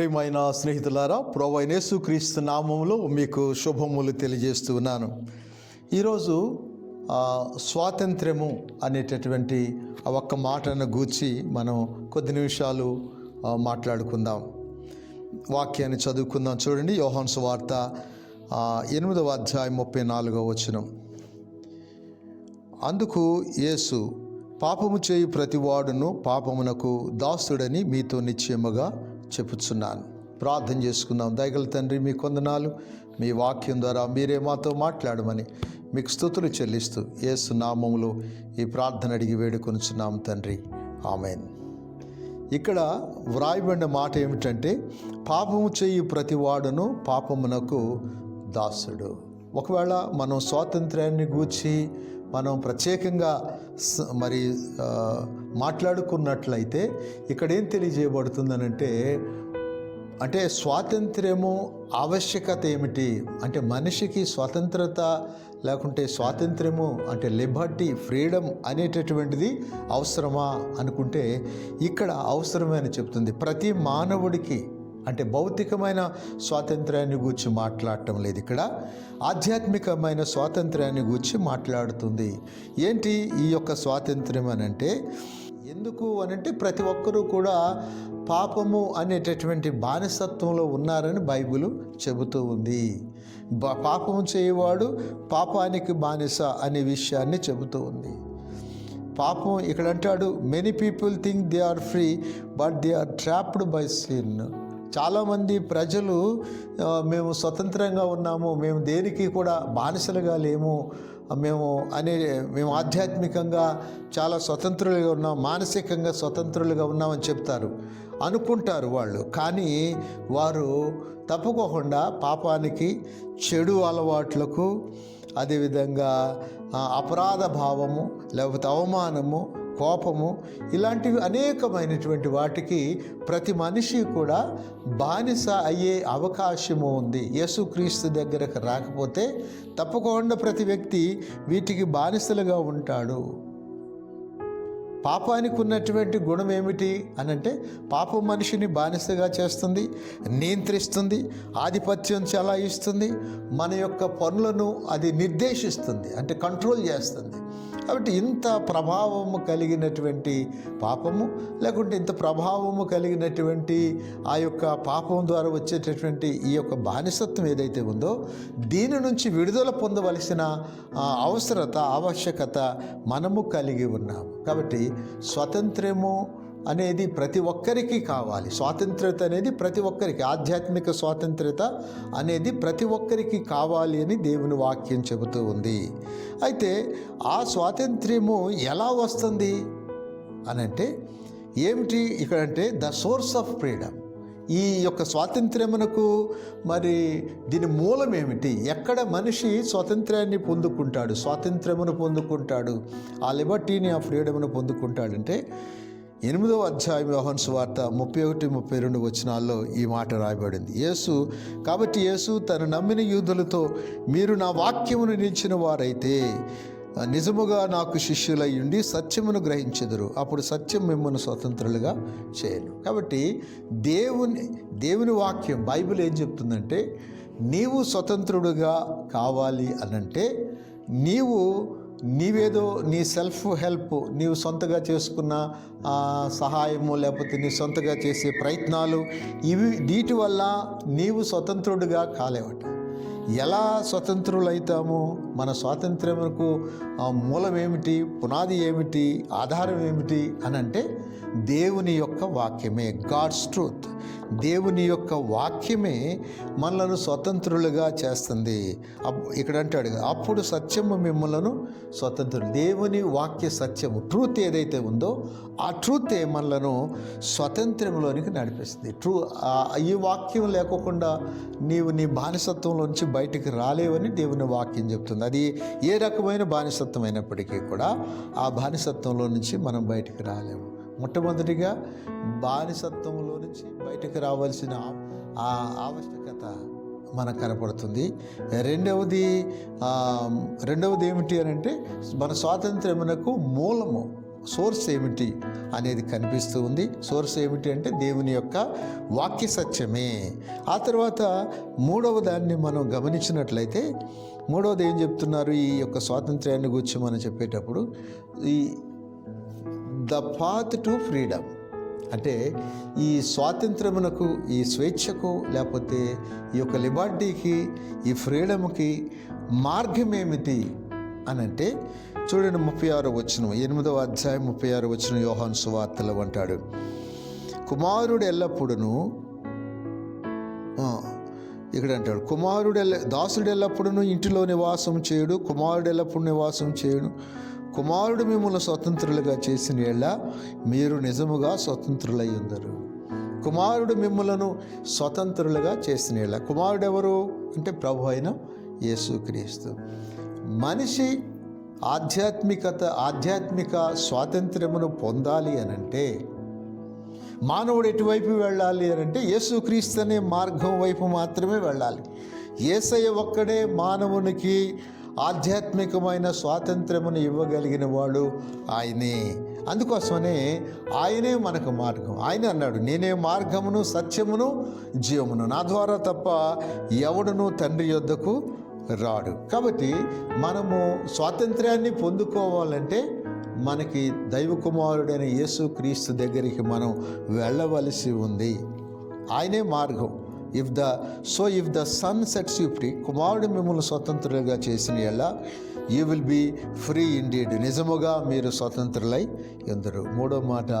ప్రేమైన స్నేహితులారా ప్రోవైనేసు క్రీస్తు నామంలో మీకు శుభములు తెలియజేస్తూ ఉన్నాను ఈరోజు స్వాతంత్ర్యము అనేటటువంటి ఆ ఒక్క మాటను గూర్చి మనం కొద్ది నిమిషాలు మాట్లాడుకుందాం. వాక్యాన్ని చదువుకుందాం చూడండి. యోహాన్స్ వార్త ఎనిమిదవ అధ్యాయం ముప్పై నాలుగవ వచనం. అందుకు యేసు పాపము చేయి ప్రతివాడును పాపమునకు దాసుడని మీతో నిశ్చయముగా చెప్పుచున్నాను. ప్రార్థన చేసుకుందాం. దయగల తండ్రి మీ కొందనాలు మీ వాక్యం ద్వారా మీరే మాతో మాట్లాడమని మీకు స్థుతులు చెల్లిస్తూ ఏసు నామములో ఈ ప్రార్థన అడిగి వేడుకొనుచున్నాం తండ్రి. ఆమెన్. ఇక్కడ వ్రాయబడిన మాట ఏమిటంటే పాపము చేయు ప్రతివాడును పాపమునకు దాసుడు. ఒకవేళ మనం స్వాతంత్ర్యాన్ని గూర్చి మనం ప్రత్యేకంగా మరి మాట్లాడుకున్నట్లయితే ఇక్కడ ఏం తెలియజేయబడుతుందనంటే అంటే స్వాతంత్ర్యము ఆవశ్యకత ఏమిటి? అంటే మనిషికి స్వతంత్రత లేకుంటే స్వాతంత్ర్యము అంటే లిబర్టీ ఫ్రీడమ్ అనేటటువంటిది అవసరమా అనుకుంటే ఇక్కడ అవసరమే అని చెప్తుంది. ప్రతి మానవుడికి అంటే భౌతికమైన స్వాతంత్ర్యాన్ని గూర్చి మాట్లాడటం లేదు ఇక్కడ. ఆధ్యాత్మికమైన స్వాతంత్ర్యాన్ని గూర్చి మాట్లాడుతుంది. ఏంటి ఈ యొక్క స్వాతంత్ర్యం అని అంటే ఎందుకు అనంటే ప్రతి ఒక్కరూ కూడా పాపము అనేటటువంటి బానిసత్వంలో ఉన్నారని బైబిల్ చెబుతూ ఉంది. బా పాపము చేయవాడు పాపానికి బానిస అనే విషయాన్ని చెబుతూ ఉంది. పాపం ఇక్కడ అంటాడు many people think they are free but they are trapped by sin చాలామంది ప్రజలు మేము స్వతంత్రంగా ఉన్నాము మేము దేనికి కూడా బానిసలుగా లేము మేము అనే మేము ఆధ్యాత్మికంగా చాలా స్వతంత్రులుగా ఉన్నాం మానసికంగా స్వతంత్రులుగా ఉన్నామని చెప్తారు. అనుకుంటారు వాళ్ళు. కానీ వారు తప్పుకోకుండా పాపానికి చెడు అలవాట్లకు అదేవిధంగా అపరాధ భావము లేకపోతే అవమానము కోపము ఇలాంటివి అనేకమైనటువంటి వాటికి ప్రతి మనిషి కూడా బానిస అయ్యే అవకాశము ఉంది. యేసుక్రీస్తు దగ్గరకు రాకపోతే తప్పకుండా ప్రతి వ్యక్తి వీటికి బానిసలుగా ఉంటాడు. పాపానికి ఉన్నటువంటి గుణం ఏమిటి అని అంటే పాపం మనిషిని బానిసగా చేస్తుంది నియంత్రిస్తుంది ఆధిపత్యం చలాయిస్తుంది మన యొక్క పనులను అది నిర్దేశిస్తుంది అంటే కంట్రోల్ చేస్తుంది. కాబట్టి ఇంత ప్రభావము కలిగినటువంటి పాపము లేకుంటే ఇంత ప్రభావము కలిగినటువంటి ఆ యొక్క పాపం ద్వారా వచ్చేటటువంటి ఈ యొక్క బానిసత్వం ఏదైతే ఉందో దీని నుంచి విడుదల పొందవలసిన అవసరత ఆవశ్యకత మనము కలిగి ఉన్నాము. కాబట్టి స్వతంత్రము అనేది ప్రతి ఒక్కరికి కావాలి. స్వాతంత్రత అనేది ప్రతి ఒక్కరికి ఆధ్యాత్మిక స్వాతంత్రత అనేది ప్రతి ఒక్కరికి కావాలి అని దేవుని వాక్యం చెబుతూ ఉంది. అయితే ఆ స్వాతంత్ర్యము ఎలా వస్తుంది? అని అంటే ఏమిటి ఇక్కడ అంటే ద సోర్స్ ఆఫ్ ఫ్రీడమ్. ఈ యొక్క స్వాతంత్ర్యమునకు మరి దీని మూలం ఏమిటి? ఎక్కడ మనిషి స్వాతంత్ర్యాన్ని పొందుకుంటాడు? స్వాతంత్రమును పొందుకుంటాడు. ఆ లిబర్టీని ఆ ఫ్రీడమ్ను పొందుకుంటాడంటే ఎనిమిదవ అధ్యాయం యోహన్ సువార్త ముప్పై ఒకటి ముప్పై రెండు వచనాల్లో ఈ మాట రాయబడింది. యేసు కాబట్టి యేసు తను నమ్మిన యూదులతో మీరు నా వాక్యమును నిలిచిన వారైతే నిజముగా నాకు శిష్యులై ఉండి సత్యమును గ్రహించెదరు. అప్పుడు సత్యం మిమ్మల్ని స్వతంత్రులుగా చేయను. కాబట్టి దేవుని దేవుని వాక్యం బైబిల్ ఏం చెప్తుందంటే నీవు స్వతంత్రుడుగా కావాలి అనంటే నీవు నీవేదో నీ సెల్ఫ్ హెల్ప్ నీవు సొంతగా చేసుకున్న సహాయము లేకపోతే నీ సొంతగా చేసే ప్రయత్నాలు ఇవి వీటి వల్ల నీవు స్వతంత్రుడిగా కాలేవట. ఎలా స్వతంత్రులైతామో? మన స్వాతంత్ర్యముకు మూలమేమిటి? మూలం ఏమిటి పునాది ఏమిటి? ఆధారం ఏమిటి? అని అంటే దేవుని యొక్క వాక్యమే గాడ్స్ ట్రూత్ దేవుని యొక్క వాక్యమే మనలను స్వతంత్రులుగా చేస్తుంది. అప్- ఇక్కడ అంటాడు అప్పుడు సత్యము మిమ్మలను స్వతంత్రులు. దేవుని వాక్య సత్యము ట్రూత్ ఏదైతే ఉందో ఆ ట్రూతే మనలను స్వతంత్రంలోనికి నడిపిస్తుంది. ట్రూ ఈ వాక్యం లేకోకుండా నీవు నీ బానిసత్వంలోంచి బయటికి రాలేవని దేవుని వాక్యం చెప్తుంది. అది ఏ రకమైన బానిసత్వం అయినప్పటికీ కూడా ఆ బానిసత్వంలో నుంచి మనం బయటికి రాలేము. మొట్టమొదటిగా బానిసత్వంలో నుంచి బయటకు రావాల్సిన ఆ ఆవశ్యకత మనకు కనపడుతుంది. రెండవది రెండవది ఏమిటి అని అంటే మన స్వాతంత్ర్యమునకు మూలము సోర్స్ ఏమిటి అనేది కనిపిస్తూ ఉంది. సోర్స్ ఏమిటి అంటే దేవుని యొక్క వాక్య సత్యమే. ఆ తర్వాత మూడవ దాన్ని మనం గమనించినట్లయితే మూడవది ఏం చెప్తున్నారు? ఈ యొక్క స్వాతంత్ర్యాన్ని గురించి మనం చెప్పేటప్పుడు ఈ ద పాత్ టు ఫ్రీడమ్. అంటే ఈ స్వాతంత్రమునకు ఈ స్వేచ్ఛకు లేకపోతే ఈ యొక్క లిబర్టీకి ఈ ఫ్రీడమ్కి మార్గం ఏమిటి అని అంటే చూడండి ముప్పై ఆరు వచ్చిన ఎనిమిదవ అధ్యాయం ముప్పై ఆరు వచ్చిన యోహాన్ సువార్తలు అంటాడు. కుమారుడు ఎల్లప్పుడూ ఇక్కడ అంటాడు కుమారుడు ఎల్ల దాసుడు ఎల్లప్పుడూ ఇంటిలో నివాసం చేయడు కుమారుడు ఎల్లప్పుడు నివాసం చేయడు కుమారుడు మిమ్మల్ని స్వతంత్రులుగా చేసిన ఏళ్ళ మీరు నిజముగా స్వతంత్రులై ఉందరు కుమారుడు మిమ్మలను స్వతంత్రులుగా చేసిన ఏళ్ళ కుమారుడు ఎవరు? అంటే ప్రభు అయిన యేసుక్రీస్తు మనిషి ఆధ్యాత్మికత ఆధ్యాత్మిక స్వాతంత్ర్యమును పొందాలి అనంటే మానవుడు ఎటువైపు వెళ్ళాలి అని అంటే యేసుక్రీస్తు అనే మార్గం వైపు మాత్రమే వెళ్ళాలి. ఏసయ్య ఒక్కడే మానవునికి ఆధ్యాత్మికమైన స్వాతంత్రమును ఇవ్వగలిగిన వాడు ఆయనే. అందుకోసమనే ఆయనే మనకు మార్గం. ఆయన అన్నాడు నేనే మార్గమును సత్యమును జీవమును. నా ద్వారా తప్ప ఎవడును తండ్రి యొద్దకు రాడు. కాబట్టి మనము స్వాతంత్ర్యాన్ని పొందుకోవాలంటే మనకి దైవ కుమారుడైన యేసు క్రీస్తు దగ్గరికి మనం వెళ్ళవలసి ఉంది. ఆయనే మార్గం. If the so if the son sets you free కుమారుడు మిమ్మల్ని స్వతంత్రులుగా చేసిన ఎలా you will be free indeed నిజముగా మీరు స్వతంత్రులై ఎందరు. మూడో మాట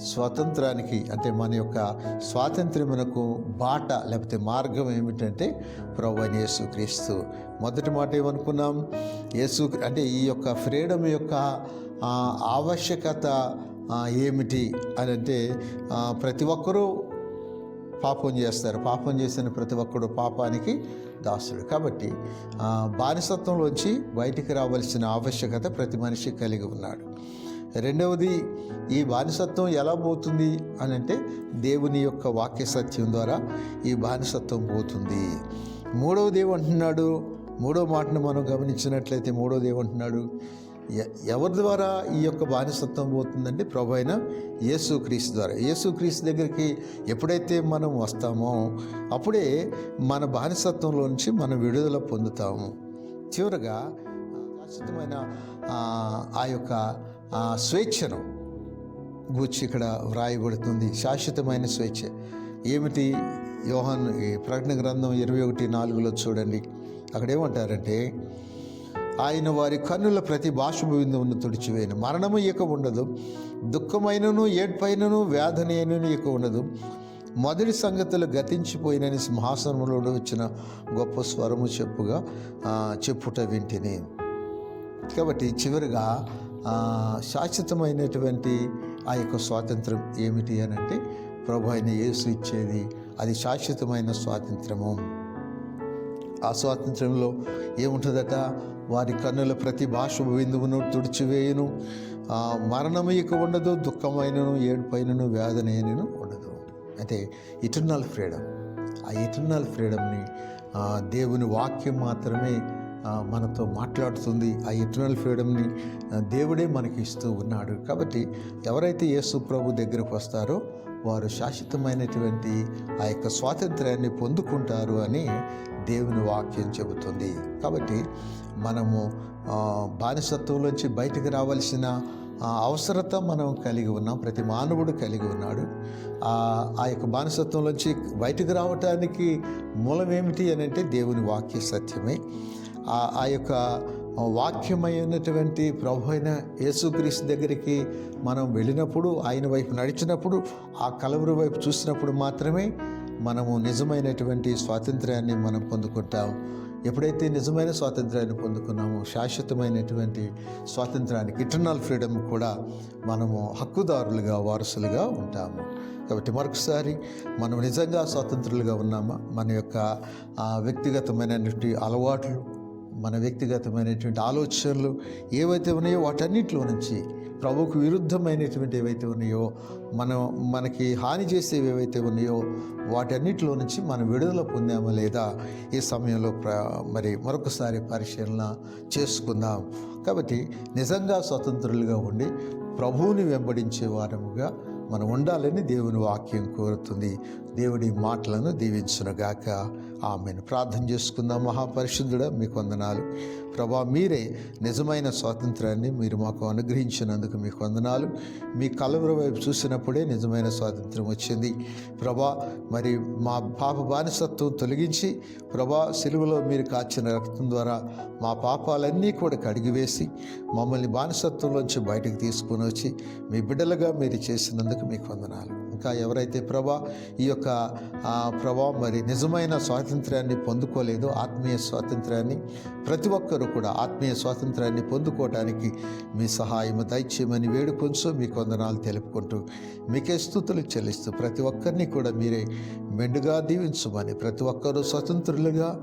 స్వాతంత్రానికి అంటే మన యొక్క స్వాతంత్ర్యమునకు బాట లేకపోతే మార్గం ఏమిటంటే ప్రభు అయిన యేసుక్రీస్తు. మొదటి మాట ఏమనుకున్నాం? యేసు అంటే ఈ యొక్క ఫ్రీడమ్ యొక్క ఆవశ్యకత ఏమిటి అని అంటే ప్రతి ఒక్కరూ పాపం చేస్తారు. పాపం చేసిన ప్రతి ఒక్కడు పాపానికి దాసుడు. కాబట్టి బానిసత్వంలోంచి బయటికి రావాల్సిన ఆవశ్యకత ప్రతి మనిషి కలిగి ఉన్నాడు. రెండవది ఈ బానిసత్వం ఎలా పోతుంది అని అంటే దేవుని యొక్క వాక్య సత్యం ద్వారా ఈ బానిసత్వం పోతుంది. మూడవది ఏమంటున్నాడు? మూడో మాటను మనం గమనించినట్లయితే మూడోది ఏమంటున్నాడు? ఎవరి ద్వారా ఈ యొక్క బానిసత్వం పోతుందంటే ప్రభు అయిన యేసుక్రీస్తు ద్వారా. యేసుక్రీస్తు దగ్గరికి ఎప్పుడైతే మనం వస్తామో అప్పుడే మన బానిసత్వంలో నుంచి మనం విడుదల పొందుతాము. చివరగా శాశ్వతమైన ఆ, యొక్క స్వేచ్ఛను గూర్చి ఇక్కడ వ్రాయబడుతుంది. శాశ్వతమైన స్వేచ్ఛ. ఏమిటి? యోహాన్ ఈ ప్రకటన గ్రంథం ఇరవై ఒకటి నాలుగులో చూడండి. అక్కడ ఏమంటారంటే ఆయన వారి కన్నుల ప్రతి బాష్ప బిందువును తుడిచివేయను. మరణము ఇక ఉండదు. దుఃఖమైనను ఏడ్పైనను వ్యాధనైనను ఇక ఉండదు. మొదటి సంగతులు గతించిపోయినని సింహాసనంలో వచ్చిన గొప్ప స్వరము చెప్పుగా చెప్పుట వింటిని. కాబట్టి చివరిగా శాశ్వతమైనటువంటి ఆ యొక్క స్వాతంత్రం ఏమిటి అని అంటే ప్రభు అయిన యేసు ఇచ్చేది అది శాశ్వతమైన స్వాతంత్రము. ఆ స్వాతంత్రంలో ఏముంటుందట? వారి కన్నుల ప్రతి భాష బిందువును తుడిచివేయును. ఆ, మరణము ఇక ఉండదు దుఃఖమైనను ఏడుపైనను వ్యాధనైనను ఉండదు. అయితే ఇటర్నల్ ఫ్రీడమ్ ఆ ఇటర్నల్ ఫ్రీడమ్ని దేవుని వాక్యం మాత్రమే మనతో మాట్లాడుతుంది. ఆ ఇటర్నల్ ఫ్రీడమ్ని దేవుడే మనకి ఇస్తూ ఉన్నాడు. కాబట్టి ఎవరైతే యేసు ప్రభు దగ్గరకు వస్తారో వారు శాశ్వతమైనటువంటి ఆ యొక్క స్వాతంత్ర్యాన్ని పొందుకుంటారు అని దేవుని వాక్యం చెబుతుంది. కాబట్టి మనము బానిసత్వంలోంచి బయటకు రావాల్సిన అవసరత మనం కలిగి ఉన్నాం. ప్రతి మానవుడు కలిగి ఉన్నాడు. ఆ యొక్క బానిసత్వంలోంచి బయటకు రావటానికి మూలం ఏమిటి అని అంటే దేవుని వాక్య సత్యమే. ఆ ఆ యొక్క వాక్యమైనటువంటి ప్రభు అయిన యేసుక్రీస్తు దగ్గరికి మనం వెళ్ళినప్పుడు ఆయన వైపు నడిచినప్పుడు ఆ కలవరి వైపు చూసినప్పుడు మాత్రమే మనము నిజమైనటువంటి స్వాతంత్ర్యాన్ని మనం పొందుకుంటాం. ఎప్పుడైతే నిజమైన స్వాతంత్ర్యాన్ని పొందుకున్నామో శాశ్వతమైనటువంటి స్వాతంత్రానికి ఇంటర్నల్ ఫ్రీడమ్ కూడా మనము హక్కుదారులుగా వారసులుగా ఉంటాము. కాబట్టి మరొకసారి మనం నిజంగా స్వాతంత్రులుగా ఉన్నామా? మన యొక్క వ్యక్తిగతమైనటువంటి అలవాట్లు మన వ్యక్తిగతమైనటువంటి ఆలోచనలు ఏవైతే ఉన్నాయో వాటన్నిటిలో నుంచి ప్రభుకు విరుద్ధమైనటువంటి ఏవైతే ఉన్నాయో మనం మనకి హాని చేసేవి ఏవైతే ఉన్నాయో వాటన్నిటిలో నుంచి మనం విడుదల పొందామా లేదా ఈ సమయంలో ప్ర మరి మరొకసారి పరిశీలన చేసుకుందాం. కాబట్టి నిజంగా స్వతంత్రులుగా ఉండి ప్రభువుని వెంబడించే వారముగా మనం ఉండాలని దేవుని వాక్యం కోరుతుంది. దేవుడి మాటలను దీవించునుగాక. ఆమెను. ప్రార్థన చేసుకుందాం మహాపరిశుద్ధుడ మీకు వందనాలు. ప్రభా మీరే నిజమైన స్వాతంత్రాన్ని మీరు మాకు అనుగ్రహించినందుకు మీకు వందనాలు. మీ కలవర వైపు చూసినప్పుడే నిజమైన స్వాతంత్రం వచ్చింది. ప్రభా మరి మా పాప బానిసత్వం తొలగించి ప్రభా సిలువలో మీరు కాచిన రక్తం ద్వారా మా పాపాలన్నీ కూడా కడిగివేసి మమ్మల్ని బానిసత్వంలోంచి బయటకు తీసుకుని వచ్చి మీ బిడ్డలుగా మీరు చేసినందుకు మీకు వందనాలు. ఇంకా ఎవరైతే ప్రభా ఈ యొక్క ప్రభా మరి నిజమైన స్వాతంత్రాన్ని పొందుకోలేదో ఆత్మీయ స్వాతంత్రాన్ని ప్రతి ఒక్కరూ కూడా ఆత్మీయ స్వాతంత్రాన్ని పొందుకోవడానికి మీ సహాయము దయచేయమని వేడుకొంచు మీ కొందనాలు తెలుపుకుంటూ మీకే స్థుతులు చెల్లిస్తూ ప్రతి ఒక్కరిని కూడా మీరే మెండుగా దీవించమని ప్రతి ఒక్కరూ స్వతంత్రులుగా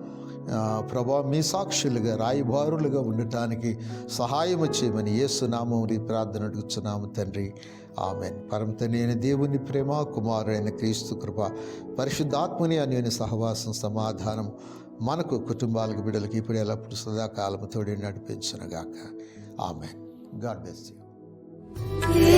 ప్రభా మీ సాక్షులుగా రాయబారులుగా ఉండటానికి సహాయం చేయమని ఏసునామం ప్రార్థన అడుగుచున్నాము తండ్రి. ఆమెన్. పరంత అయిన దేవుని ప్రేమ కుమారుడైన క్రీస్తు కృప పరిశుద్ధాత్మని అనే సహవాసం సమాధానం మనకు కుటుంబాలకు బిడ్డలకి ఇప్పుడు ఎల్లప్పుడు సదాకాలము తోడి నడిపించునుగాక. ఆమెన్. God bless you